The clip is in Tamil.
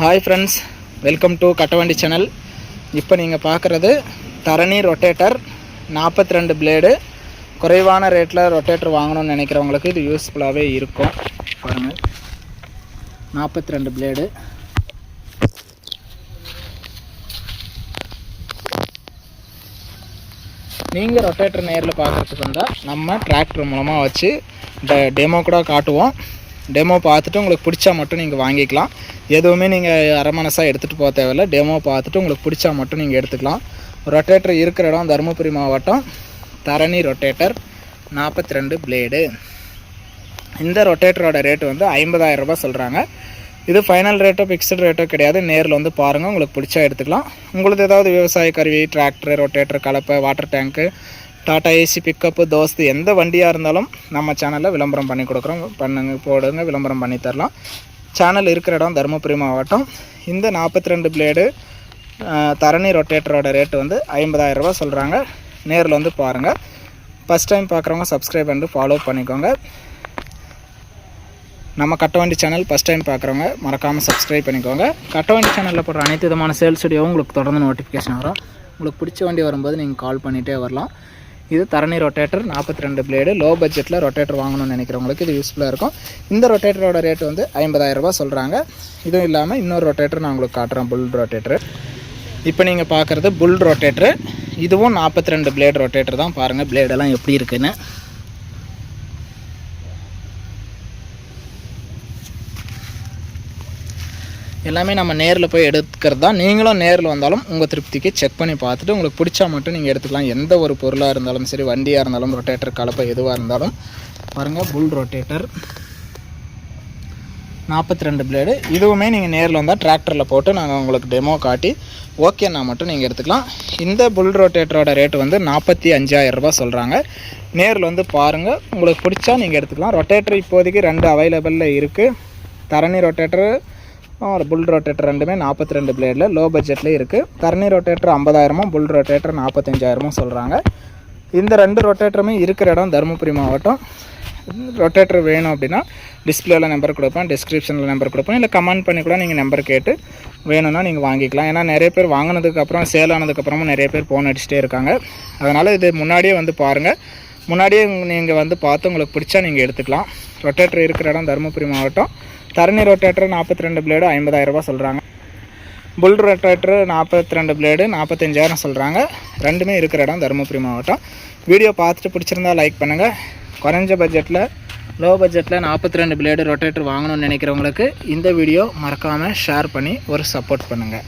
Hi friends welcome to Kattavandi channel இப்போ நீங்கள் பார்க்குறது தரணி ரொட்டேட்டர் நாற்பத்தி ரெண்டு பிளேடு குறைவான ரேட்டில் ரொட்டேட்டர் வாங்கணும்னு நினைக்கிறவங்களுக்கு இது யூஸ்ஃபுல்லாகவே இருக்கும். பாருங்கள் நாற்பத்தி ரெண்டு பிளேடு நீங்கள் ரொட்டேட்டர் நேரில் பார்க்குறதுக்கு வந்தால் நம்ம டிராக்டர் மூலமாக வச்சு டெ டெமோ கூட காட்டுவோம். டெமோ பார்த்துட்டு உங்களுக்கு பிடிச்சா மட்டும் நீங்கள் வாங்கிக்கலாம். எதுவுமே நீங்கள் அரமனசாக எடுத்துகிட்டு போக தேவையில்ல. டெமோ பார்த்துட்டு உங்களுக்கு பிடிச்சா மட்டும் நீங்கள் எடுத்துக்கலாம். ரொட்டேட்டர் இருக்கிற இடம் தருமபுரி மாவட்டம். தரணி ரொட்டேட்டர் நாற்பத்தி ரெண்டு பிளேடு இந்த ரொட்டேட்டரோட ரேட்டு வந்து 50000 ரூபாய் சொல்கிறாங்க இது ஃபைனல் ரேட்டோ ஃபிக்ஸ்டு ரேட்டோ கிடையாது. நேரில் வந்து பாருங்கள் உங்களுக்கு பிடிச்சா எடுத்துக்கலாம். உங்களுக்கு ஏதாவது விவசாய கருவி டிராக்டர் ரொட்டேட்டர் கலப்பை water tank Tata AC pickup Dost எந்த வண்டியாக இருந்தாலும் நம்ம சேனலில் விளம்பரம் பண்ணி கொடுக்குறோம். பண்ணுங்க போடுங்க விளம்பரம் பண்ணி தரலாம். சேனல் இருக்கிற இடம் தருமபுரி மாவட்டம். இந்த நாற்பத்தி ரெண்டு பிளேடு தரணி ரொட்டேட்டரோட ரேட்டு வந்து ஐம்பதாயிரரூபா சொல்கிறாங்க நேரில் வந்து பாருங்கள் ஃபஸ்ட் டைம் பார்க்குறவங்க சப்ஸ்கிரைப் பண்ணிட்டு ஃபாலோ பண்ணிக்கோங்க. நம்ம கட்டவண்டி சேனல் ஃபஸ்ட் டைம் பார்க்குறவங்க மறக்காமல் சப்ஸ்கிரைப் பண்ணிக்கோங்க. கட்டவண்டி சேனலில் போடுற அனைத்து விதமான சேல்ஸ் வீடியோவும் உங்களுக்கு தொடர்ந்து நோட்டிஃபிகேஷன் வரும். உங்களுக்கு பிடிச்ச வண்டி வரும்போது நீங்கள் கால் பண்ணிகிட்டே வரலாம். இது தரணி ரொட்டேட்டர் நாற்பத்தி ரெண்டு பிளேடு லோ பட்ஜெட்டில் ரொட்டேட்டர் வாங்கணும்னு நினைக்கிறவங்களுக்கு இது யூஸ்ஃபுல்லாக இருக்கும். இந்த ரொட்டேட்டரோட ரேட் வந்து ஐம்பதாயிரரூபா சொல்கிறாங்க இதுவும் இல்லாமல் இன்னொரு ரொட்டேட்டர் நான் உங்களுக்கு காட்டுறேன் புல் ரொட்டேட்டர் இப்போ நீங்கள் பார்க்குறது புல் ரொட்டேட்டரு இதுவும் நாற்பத்தி ரெண்டு பிளேட் ரொட்டேட்டர் தான் பாருங்கள் பிளேடெல்லாம் எப்படி இருக்குன்னு. எல்லாமே நம்ம நேரில் போய் எடுக்கிறது தான் நீங்களும் நேரில் வந்தாலும் உங்கள் திருப்திக்கு செக் பண்ணி பார்த்துட்டு உங்களுக்கு பிடிச்சா மட்டும் நீங்கள் எடுத்துக்கலாம். எந்த ஒரு பொருளாக இருந்தாலும் சரி வண்டியாக இருந்தாலும் ரொட்டேட்டர் கலப்பை எதுவாக இருந்தாலும். பாருங்கள் புல் ரொட்டேட்டர் நாற்பத்தி ரெண்டு பிளேடு இதுவுமே நீங்கள் நேரில் வந்தால் டிராக்டரில் போட்டு நாங்கள் உங்களுக்கு டெமோ காட்டி ஓகேன்னா மட்டும் நீங்கள் எடுத்துக்கலாம். இந்த புல் ரொட்டேட்டரோட ரேட்டு வந்து நாற்பத்தி அஞ்சாயிரம் சொல்கிறாங்க நேரில் வந்து பாருங்கள் உங்களுக்கு பிடிச்சா நீங்கள் எடுத்துக்கலாம். ரொட்டேட்டர் இப்போதைக்கு ரெண்டு அவைலபிளில் இருக்குது தரணி ரொட்டேட்டரு ஒரு புல் ரொட்டேட்டர் ரெண்டுமே நாற்பத்தி ரெண்டு பிளேடில் லோ பட்ஜெட்லேயே இருக்குது கர்ணி ரொட்டேட்டர் ஐம்பதாயிரமும் புல் ரொட்டேட்டர் நாற்பத்தஞ்சாயிரமும் சொல்கிறாங்க இந்த ரெண்டு ரொட்டேட்டருமே இருக்கிற இடம் தருமபுரி மாவட்டம். ரொட்டேட்டர் வேணும் அப்படின்னா டிஸ்பிளேவில் நம்பர் கொடுப்பேன் டிஸ்கிரிப்ஷனில் நம்பர் கொடுப்பேன். இல்லை கமெண்ட் பண்ணி கூட நீங்கள் நம்பர் கேட்டு வேணும்னா நீங்கள் வாங்கிக்கலாம். ஏன்னா நிறைய பேர் வாங்கினதுக்கப்புறம் சேல் ஆனதுக்கப்புறமும் நிறைய பேர் ஃபோன் அடிச்சுட்டே இருக்காங்க. அதனால் இது முன்னாடியே வந்து பாருங்கள் முன்னாடியே நீங்கள் வந்து பார்த்து உங்களுக்கு பிடிச்சா நீங்கள் எடுத்துக்கலாம். ரொட்டேட்டர் இருக்கிற இடம் தருமபுரி மாவட்டம். தரணி ரொட்டேட்டர் நாற்பத்தி ரெண்டு பிளேடு ஐம்பதாயிரரூபா சொல்கிறாங்க புல் ரொட்டேட்டர் நாற்பத்தி ரெண்டு பிளேடு நாற்பத்தஞ்சாயிரம் சொல்கிறாங்க ரெண்டுமே இருக்கிற இடம் தருமபுரி மாவட்டம். வீடியோ பார்த்துட்டு பிடிச்சிருந்தா லைக் பண்ணுங்கள் குறைஞ்ச பட்ஜெட்டில் லோ பட்ஜெட்டில் நாற்பத்தி ரெண்டு பிளேடு ரொட்டேட்டர் வாங்கணும்னு நினைக்கிறவங்களுக்கு இந்த வீடியோ மறக்காமல் ஷேர் பண்ணி ஒரு சப்போர்ட் பண்ணுங்கள்